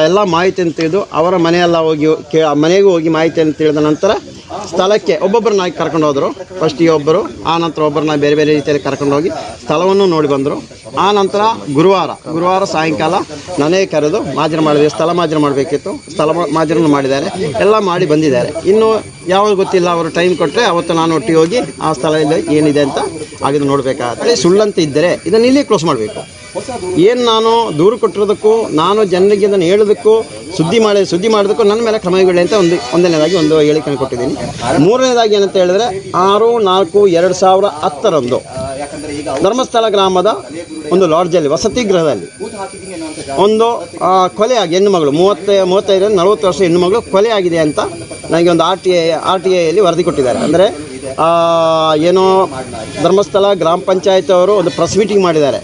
ಎಲ್ಲ ಮಾಹಿತಿಯನ್ನು ತಿಳಿದು ಅವರ ಮನೆಯೆಲ್ಲ ಹೋಗಿ ಕೇ ಮನೆಗೂ ಹೋಗಿ ಮಾಹಿತಿಯನ್ನು ತಿಳಿದ ನಂತರ ಸ್ಥಳಕ್ಕೆ ಒಬ್ಬೊಬ್ಬರನ್ನ ಕರ್ಕೊಂಡು ಹೋದರು. ಫಸ್ಟಿಗೆ ಒಬ್ಬರು, ಆ ನಂತರ ಒಬ್ಬರನ್ನ ಬೇರೆ ಬೇರೆ ರೀತಿಯಲ್ಲಿ ಕರ್ಕೊಂಡು ಹೋಗಿ ಸ್ಥಳವನ್ನು ನೋಡಿ ಬಂದರು. ಆ ನಂತರ ಗುರುವಾರ ಗುರುವಾರ ಸಾಯಂಕಾಲ ನನಗೆ ಕರೆದು ಮಾಜರ ಮಾಡಿದೆ. ಸ್ಥಳ ಮಾಜರ ಮಾಡಬೇಕಿತ್ತು. ಸ್ಥಳ ಮಾಜರನ್ನು ಮಾಡಿದ್ದಾರೆ. ಎಲ್ಲ ಮಾಡಿ ಬಂದಿದ್ದಾರೆ. ಇನ್ನು ಯಾವಾಗ ಗೊತ್ತಿಲ್ಲ, ಅವರು ಟೈಮ್ ಕೊಟ್ಟರೆ ಅವತ್ತು ನಾನು ಒಟ್ಟಿಗೆ ಹೋಗಿ ಆ ಸ್ಥಳದಲ್ಲಿ ಏನಿದೆ ಅಂತ ಆಗಿದ್ದು ನೋಡಬೇಕಾಗುತ್ತೆ. ಸುಳ್ಳಂತ ಇದ್ದರೆ ಇದನ್ನು ಇಲ್ಲಿ ಕ್ಲೋಸ್ ಮಾಡಬೇಕು. ಏನು ನಾನು ದೂರು ಕೊಟ್ಟಿರೋದಕ್ಕೂ, ನಾನು ಜನರಿಗೆ ಅದನ್ನು ಹೇಳೋದಕ್ಕೂ, ಸುದ್ದಿ ಮಾಡಿ, ಸುದ್ದಿ ಮಾಡೋದಕ್ಕೂ ನನ್ನ ಮೇಲೆ ಕ್ರಮ ಕೈಗೊಳ್ಳಿ ಅಂತ ಒಂದು, ಒಂದನೇದಾಗಿ ಒಂದು ಹೇಳಿಕೆಯನ್ನು ಕೊಟ್ಟಿದ್ದೀನಿ. ಮೂರನೇದಾಗಿ ಏನಂತ ಹೇಳಿದ್ರೆ, ಆರು, ನಾಲ್ಕು, ಎರಡು ಸಾವಿರ ಹತ್ತರಂದು ಧರ್ಮಸ್ಥಳ ಗ್ರಾಮದ ಒಂದು ಲಾಡ್ಜಲ್ಲಿ, ವಸತಿ ಗೃಹದಲ್ಲಿ ಒಂದು ಕೊಲೆ ಕೊಲೆಯಾಗಿ ಹೆಣ್ಣುಮಗಳು ಮೂವತ್ತ, ಮೂವತ್ತೈದರಿಂದ ನಲವತ್ತು ವರ್ಷ ಹೆಣ್ಣುಮಗಳು ಕೊಲೆ ಆಗಿದೆ ಅಂತ ನನಗೆ ಒಂದು R T I R T ಐಯಲ್ಲಿ ವರದಿ ಕೊಟ್ಟಿದ್ದಾರೆ. ಅಂದರೆ ಏನೋ ಧರ್ಮಸ್ಥಳ ಗ್ರಾಮ ಪಂಚಾಯತ್ ಅವರು ಒಂದು ಪ್ರೆಸ್ ಮೀಟಿಂಗ್ ಮಾಡಿದ್ದಾರೆ.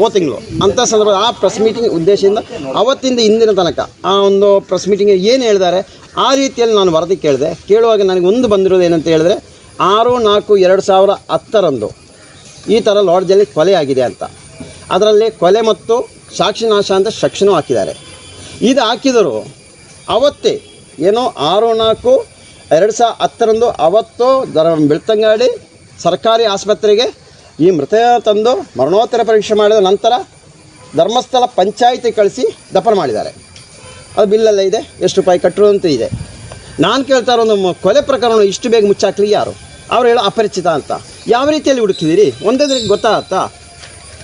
ಓ- ತಿಂಗಳು. ಅಂಥ ಸಂದರ್ಭದಲ್ಲಿ ಆ ಪ್ರೆಸ್ ಮೀಟಿಂಗ್ ಉದ್ದೇಶದಿಂದ ಅವತ್ತಿಂದ ಇಂದಿನ ತನಕ ಆ ಒಂದು ಪ್ರೆಸ್ ಮೀಟಿಂಗ್ ಏನು ಹೇಳಿದ್ದಾರೆ? ಆ ರೀತಿಯಲ್ಲಿ ನಾನು ವರದಿ ಕೇಳಿದೆ. ಕೇಳುವಾಗ ನನಗೆ ಒಂದು ಬಂದಿರೋದು ಏನಂತ ಹೇಳಿದ್ರೆ, ಆರು, ನಾಲ್ಕು, ಎರಡು ಸಾವಿರ ಹತ್ತರಂದು ಈ ಥರ ಲಾಡ್ಜಲ್ಲಿ ಕೊಲೆ ಆಗಿದೆ ಅಂತ. ಅದರಲ್ಲಿ ಕೊಲೆ ಮತ್ತು ಸಾಕ್ಷಿ ನಾಶ ಅಂತ ಸೆಕ್ಷನು ಹಾಕಿದ್ದಾರೆ. ಇದು ಹಾಕಿದರು ಅವತ್ತೇ ಏನೋ ಆರು, ನಾಲ್ಕು, ಎರಡು ಸಾವಿರ ಹತ್ತರಂದು ಅವತ್ತು ದರ ಬೆಳ್ತಂಗಾಡಿ ಸರ್ಕಾರಿ ಆಸ್ಪತ್ರೆಗೆ ಈ ಮೃತದೇಹ ತಂದು ಮರಣೋತ್ತರ ಪರೀಕ್ಷೆ ಮಾಡಿದ ನಂತರ ಧರ್ಮಸ್ಥಳ ಪಂಚಾಯಿತಿ ಕಳಿಸಿ ದಫನ ಮಾಡಿದ್ದಾರೆ. ಅದು ಬಿಲ್ಲೆಲ್ಲ ಇದೆ, ಎಷ್ಟು ರೂಪಾಯಿ ಕಟ್ಟರು ಅಂತ ಇದೆ. ನಾನು ಕೇಳ್ತಾ ಇರೋ ನಮ್ಮ ಕೊಲೆ ಪ್ರಕರಣ ಇಷ್ಟು ಬೇಗ ಮುಚ್ಚಾಕ್ಲಿ ಯಾರು? ಅವ್ರು ಹೇಳೋ ಅಪರಿಚಿತ ಅಂತ. ಯಾವ ರೀತಿಯಲ್ಲಿ ಹುಡುಕಿದಿರಿ ಒಂದೇ ದಿನಕ್ಕೆ ಗೊತ್ತಾಗತ್ತಾ?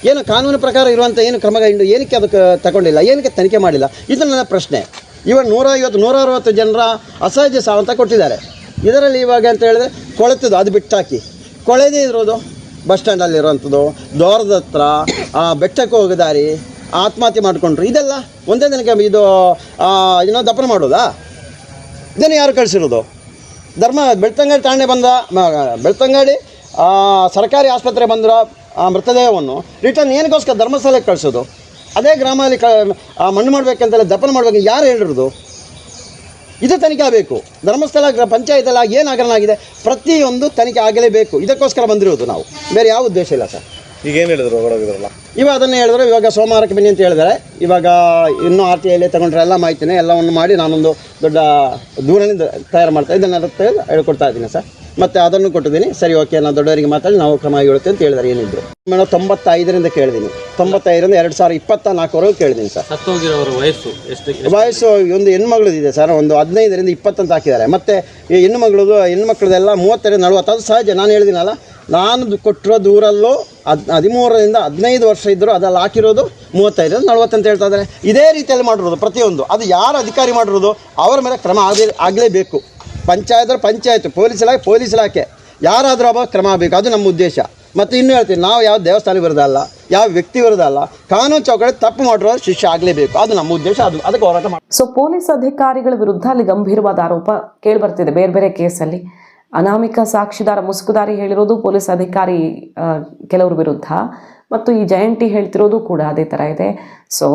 ಏನು ಕಾನೂನು ಪ್ರಕಾರ ಇರುವಂಥ ಏನು ಕ್ರಮಗಳಿಂದು ಏನಕ್ಕೆ ಅದಕ್ಕೆ ತಗೊಂಡಿಲ್ಲ, ಏನಕ್ಕೆ ತನಿಖೆ ಮಾಡಿಲ್ಲ? ಇದು ನನ್ನ ಪ್ರಶ್ನೆ. ಇವಾಗ ನೂರ ಐವತ್ತು, ನೂರ ಅರವತ್ತು ಜನರ ಅಸಹಜ ಸಾವಂತ ಕೊಟ್ಟಿದ್ದಾರೆ. ಇದರಲ್ಲಿ ಇವಾಗ ಅಂತ ಹೇಳಿದ್ರೆ ಕೊಳೆತದ್ದು ಅದು ಬಿಟ್ಟಾಕಿ. ಕೊಳೆದೇ ಇರೋದು. ಬಸ್ ಸ್ಟ್ಯಾಂಡಲ್ಲಿರೋವಂಥದ್ದು ದ್ವಾರದ ಹತ್ರ ಆ, ಬೆಟ್ಟಕ್ಕೆ ಹೋಗೋ ದಾರಿ ಆತ್ಮಹತ್ಯೆ ಮಾಡಿಕೊಂಡ್ರು. ಇದೆಲ್ಲ ಒಂದೇ ದಿನಕ್ಕೆ ಇದು ಏನೋ ದಪ್ಪನ ಮಾಡೋದಾ? ಇದನ್ನು ಯಾರು ಕಳಿಸಿರೋದು? ಧರ್ಮ ಬೆಳ್ತಂಗಡಿ ಠಾಣೆ ಬಂದ ಬೆಳ್ತಂಗಡಿ ಸರ್ಕಾರಿ ಆಸ್ಪತ್ರೆ ಬಂದಿರೋ ಮೃತದೇಹವನ್ನು ರಿಟರ್ನ್ ಏನಕ್ಕೋಸ್ಕರ ಧರ್ಮಸ್ಥಳಕ್ಕೆ ಕಳಿಸೋದು? ಅದೇ ಗ್ರಾಮದಲ್ಲಿ ಕ ಮಣ್ಣು ಮಾಡಬೇಕಂತೆಲ್ಲ ದಪ್ಪನ ಮಾಡಬೇಕು ಯಾರು ಹೇಳಿರೋದು? ಇದು ತನಿಖೆ ಆಗಬೇಕು ಧರ್ಮಸ್ಥಳ ಗ್ರ ಆಗಿ ಏನು ಹಗರಣ ಆಗಿದೆ? ಪ್ರತಿಯೊಂದು ತನಿಖೆ ಆಗಲೇಬೇಕು ಇದಕ್ಕೋಸ್ಕರ ಬಂದಿರೋದು ನಾವು. ಬೇರೆ ಯಾವ ಉದ್ದೇಶ ಇಲ್ಲ ಸರ್. ಈಗ ಏನು ಹೇಳಿದ್ರು ಹೊರಗಿದ್ರಲ್ಲ ಇವಾಗ ಅದನ್ನು ಹೇಳಿದ್ರು ಇವಾಗ ಸೋಮವಾರಕ್ಕೆ ಬನ್ನಿ ಅಂತ ಹೇಳಿದ್ದಾರೆ. ಇವಾಗ ಇನ್ನೂ ಆರ್ ಟಿ ಐಲಿ ತಗೊಂಡ್ರೆ ಎಲ್ಲ ಮಾಹಿತಿನೇ ಎಲ್ಲವನ್ನು ಮಾಡಿ ನಾನೊಂದು ದೊಡ್ಡ ದೂರನೇ ತಯಾರು ಮಾಡ್ತಾ ಇದನ್ನು ಹೇಳ್ಕೊಡ್ತಾ ಇದ್ದೀನಿ ಸರ್. ಮತ್ತು ಅದನ್ನು ಕೊಟ್ಟಿದ್ದೀನಿ. ಸರಿ ಓಕೆ ನಾನು ದೊಡ್ಡವರಿಗೆ ಮಾತಾಡಿ ನಾವು ಕ್ರಮ ಹೇಳ್ತೀವಿ ಅಂತ ಹೇಳಿದಾರೆ ಏನಿದ್ರು. ಮೇಡಮ್ ತೊಂಬತ್ತೈದರಿಂದ ಕೇಳಿದ್ದೀನಿ. ತೊಂಬತ್ತೈದರಿಂದ ಎರಡು ಸಾವಿರ ಇಪ್ಪತ್ತ ನಾಲ್ಕವರೆಗೂ ಕೇಳಿದ್ದೀನಿ ಸರ್. ಸತ್ತೋಗಿರೋರ ವಯಸ್ಸು ಎಷ್ಟು ವಯಸ್ಸು ಒಂದು ಹೆಣ್ಮಗಳದಿದೆ ಇದೆ ಸರ್ ಒಂದು ಹದಿನೈದರಿಂದ ಇಪ್ಪತ್ತಂತ ಹಾಕಿದ್ದಾರೆ. ಮತ್ತು ಹೆಣ್ಣು ಮಗಳದು ಹೆಣ್ಣು ಮಕ್ಕಳದೆಲ್ಲ ಮೂವತ್ತರಿಂದ ನಲ್ವತ್ತು ಅದು ಸಹಜ ನಾನು ಹೇಳಿದ್ದೀನಲ್ಲ ನಾನು ಕೊಟ್ಟಿರೋ ದೂರಲ್ಲೂ ಹದ್, ಹದಿಮೂರರಿಂದ ಹದಿನೈದು ವರ್ಷ ಇದ್ದರೂ ಅದಲ್ಲಿ ಹಾಕಿರೋದು ಮೂವತ್ತೈದು, ನಲವತ್ತು ಅಂತ ಹೇಳ್ತಾ ಇದ್ದಾರೆ. ಇದೇ ರೀತಿಯಲ್ಲಿ ಮಾಡಿರೋದು ಪ್ರತಿಯೊಂದು. ಅದು ಯಾರು ಅಧಿಕಾರಿ ಮಾಡಿರೋದು ಅವರ ಮೇಲೆ ಕ್ರಮ ಆಗೇ ಆಗಲೇಬೇಕು. ಪಂಚಾಯತ್ ಪಂಚಾಯತ್, ಪೊಲೀಸ್ ಇಲಾಖೆ ಪೊಲೀಸ್ ಇಲಾಖೆ. ಯಾರಾದರೂ ಅವಾಗ ಕ್ರಮ ಆಗಬೇಕು. ಅದು ನಮ್ಮ ಉದ್ದೇಶ. ಮತ್ತು ಇನ್ನೂ ಹೇಳ್ತೀನಿ, ನಾವು ಯಾವ ದೇವಸ್ಥಾನ ವಿರುದ್ಧ ಅಲ್ಲ, ಯಾವ ವ್ಯಕ್ತಿ ವಿರುದ್ಧ ಅಲ್ಲ, ಕಾನೂನು ಚೌಕಟ್ಟು ತಪ್ಪು ಮಾಡಿರೋ ಶಿಕ್ಷೆ ಆಗಲೇಬೇಕು. ಅದು ನಮ್ಮ ಉದ್ದೇಶ. ಅದು, ಅದಕ್ಕೆ ಹೋರಾಟ ಮಾಡಿ. ಸೊ ಪೊಲೀಸ್ ಅಧಿಕಾರಿಗಳ ವಿರುದ್ಧ ಅಲ್ಲಿ ಗಂಭೀರವಾದ ಆರೋಪ ಕೇಳಿಬರ್ತಿದೆ. ಬೇರೆ ಬೇರೆ ಕೇಸಲ್ಲಿ. ಅನಾಮಿಕ ಸಾಕ್ಷಿದಾರ, ಮುಸುಕುದಾರಿ ಹೇಳಿರೋದು ಪೊಲೀಸ್ ಅಧಿಕಾರಿ ಕೆಲವರ ವಿರುದ್ಧ ಮತ್ತು ಈ ಜಯಂತಿ ಹೇಳ್ತಿರೋದು ಕೂಡ ಅದೇ ಥರ ಇದೆ. ಸೊ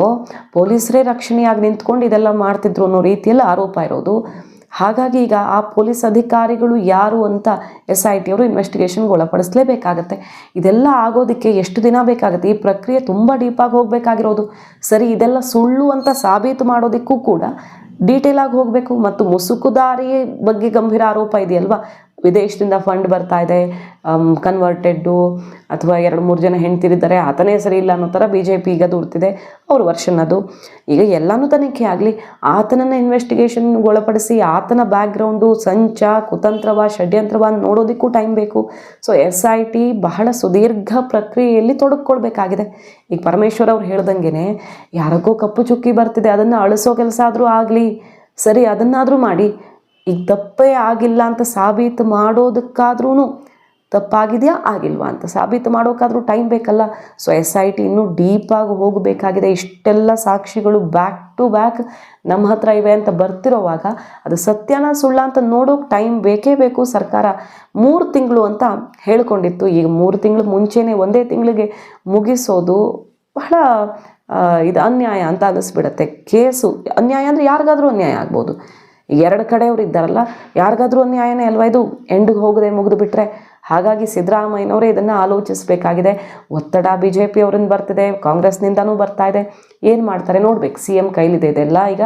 ಪೊಲೀಸರೇ ರಕ್ಷಣೆಯಾಗಿ ನಿಂತ್ಕೊಂಡು ಇದೆಲ್ಲ ಮಾಡ್ತಿದ್ರು ಅನ್ನೋ ರೀತಿಯಲ್ಲಿ ಆರೋಪ ಇರೋದು. ಹಾಗಾಗಿ ಈಗ ಆ ಪೊಲೀಸ್ ಅಧಿಕಾರಿಗಳು ಯಾರು ಅಂತ ಎಸ್ ಐ ಟಿಯವರು ಇನ್ವೆಸ್ಟಿಗೇಷನ್ಗೆ ಒಳಪಡಿಸಲೇಬೇಕಾಗತ್ತೆ. ಇದೆಲ್ಲ ಆಗೋದಕ್ಕೆ ಎಷ್ಟು ದಿನ ಬೇಕಾಗುತ್ತೆ? ಈ ಪ್ರಕ್ರಿಯೆ ತುಂಬ ಡೀಪಾಗಿ ಹೋಗಬೇಕಾಗಿರೋದು. ಸರಿ, ಇದೆಲ್ಲ ಸುಳ್ಳು ಅಂತ ಸಾಬೀತು ಮಾಡೋದಕ್ಕೂ ಕೂಡ ಡೀಟೇಲ್ ಆಗಿ ಹೋಗಬೇಕು ಮತ್ತು ಮುಸುಕುದಾರಿ ಬಗ್ಗೆ ಗಂಭೀರ ಆರೋಪ ಇದೆಯಲ್ವಾ? ವಿದೇಶದಿಂದ ಫಂಡ್ ಬರ್ತಾ ಇದೆ ಕನ್ವರ್ಟೆಡ್ಡು ಅಥವಾ ಎರಡು ಮೂರು ಜನ ಹೆಂಡ್ತಿರಿದ್ದಾರೆ, ಆತನೇ ಸರಿ ಇಲ್ಲ ಅನ್ನೋ ಥರ ಬಿ ಜೆ ಪಿ ಈಗ ದೂರ್ತಿದೆ, ಅವ್ರ ವರ್ಷನ್ ಅದು. ಈಗ ಎಲ್ಲನೂ ತನಿಖೆ ಆಗಲಿ, ಆತನನ್ನು ಇನ್ವೆಸ್ಟಿಗೇಷನ್ಗೆ ಒಳಪಡಿಸಿ ಆತನ ಬ್ಯಾಕ್ಗ್ರೌಂಡು ಸಂಚ, ಕುತಂತ್ರವ, ಷಡ್ಯಂತ್ರವ ನೋಡೋದಕ್ಕೂ ಟೈಮ್ ಬೇಕು. ಸೊ ಎಸ್ ಐ ಟಿ ಬಹಳ ಸುದೀರ್ಘ ಪ್ರಕ್ರಿಯೆಯಲ್ಲಿ ತೊಡಕ್ಕೊಳ್ಬೇಕಾಗಿದೆ ಈಗ ಪರಮೇಶ್ವರ್ ಅವ್ರು ಹೇಳ್ದಂಗೆ ಯಾರಿಗೋ ಕಪ್ಪು ಚುಕ್ಕಿ ಬರ್ತಿದೆ, ಅದನ್ನು ಅಳಿಸೋ ಕೆಲಸ ಆದರೂ ಆಗಲಿ, ಸರಿ, ಅದನ್ನಾದರೂ ಮಾಡಿ ಈಗ ತಪ್ಪೇ ಆಗಿಲ್ಲ ಅಂತ ಸಾಬೀತು ಮಾಡೋದಕ್ಕಾದ್ರೂ ತಪ್ಪಾಗಿದೆಯಾ? ಆಗಿಲ್ವಾ ಅಂತ. ಸಾಬೀತು ಮಾಡೋಕ್ಕಾದ್ರೂ ಟೈಮ್ ಬೇಕಲ್ಲ. ಸೊ ಎಸ್ ಐ ಟಿ ಇನ್ನೂ ಡೀಪಾಗಿ ಹೋಗಬೇಕಾಗಿದೆ. ಇಷ್ಟೆಲ್ಲ ಸಾಕ್ಷಿಗಳು ಬ್ಯಾಕ್ ಟು ಬ್ಯಾಕ್ ನಮ್ಮ ಹತ್ರ ಇವೆ ಅಂತ ಬರ್ತಿರೋವಾಗ ಅದು ಸತ್ಯನ ಸುಳ್ಳ ಅಂತ ನೋಡೋಕೆ ಟೈಮ್ ಬೇಕೇ ಬೇಕು ಸರ್ಕಾರ. ಮೂರು ತಿಂಗಳು ಅಂತ ಹೇಳ್ಕೊಂಡಿತ್ತು. ಈಗ ಮೂರು ತಿಂಗಳು ಮುಂಚೆನೇ ಒಂದೇ ತಿಂಗಳಿಗೆ ಮುಗಿಸೋದು ಬಹಳ ಇದು ಅನ್ಯಾಯ ಅಂತ ಅನ್ನಿಸ್ಬಿಡತ್ತೆ ಕೇಸು, ಅನ್ಯಾಯ ಅಂದರೆ ಯಾರಿಗಾದರೂ ಅನ್ಯಾಯ ಆಗ್ಬೋದು. ಎರಡು ಕಡೆಯವರು ಇದ್ದಾರಲ್ಲ, ಯಾರಿಗಾದ್ರೂ ಅನ್ಯಾಯನೇ ಅಲ್ವಾ ಇದು? ಎಂಡಿಗೆ ಹೋಗದೆ ಮುಗಿದು ಬಿಟ್ಟರೆ ಹಾಗಾಗಿ ಸಿದ್ದರಾಮಯ್ಯನವರೇ ಇದನ್ನು ಆಲೋಚಿಸಬೇಕಾಗಿದೆ. ಒತ್ತಡ ಬಿ ಜೆ ಪಿ ಅವರಿಂದ ಬರ್ತಿದೆ, ಕಾಂಗ್ರೆಸ್ನಿಂದನೂ ಬರ್ತಾ ಇದೆ. ಏನು ಮಾಡ್ತಾರೆ ನೋಡ್ಬೇಕು ಸಿ ಎಂ ಕೈಲಿದೆ ಇದೆಲ್ಲ. ಈಗ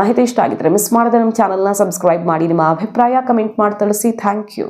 ಮಾಹಿತಿ ಇಷ್ಟ ಆಗಿದ್ರೆ ಮಿಸ್ ಮಾಡಿದ್ರೆ ನಮ್ಮ ಚಾನಲ್ನ ಸಬ್ಸ್ಕ್ರೈಬ್ ಮಾಡಿ, ನಿಮ್ಮ ಅಭಿಪ್ರಾಯ ಕಮೆಂಟ್ ಮಾಡಿ, ತಿಳಿಸಿ. Thank you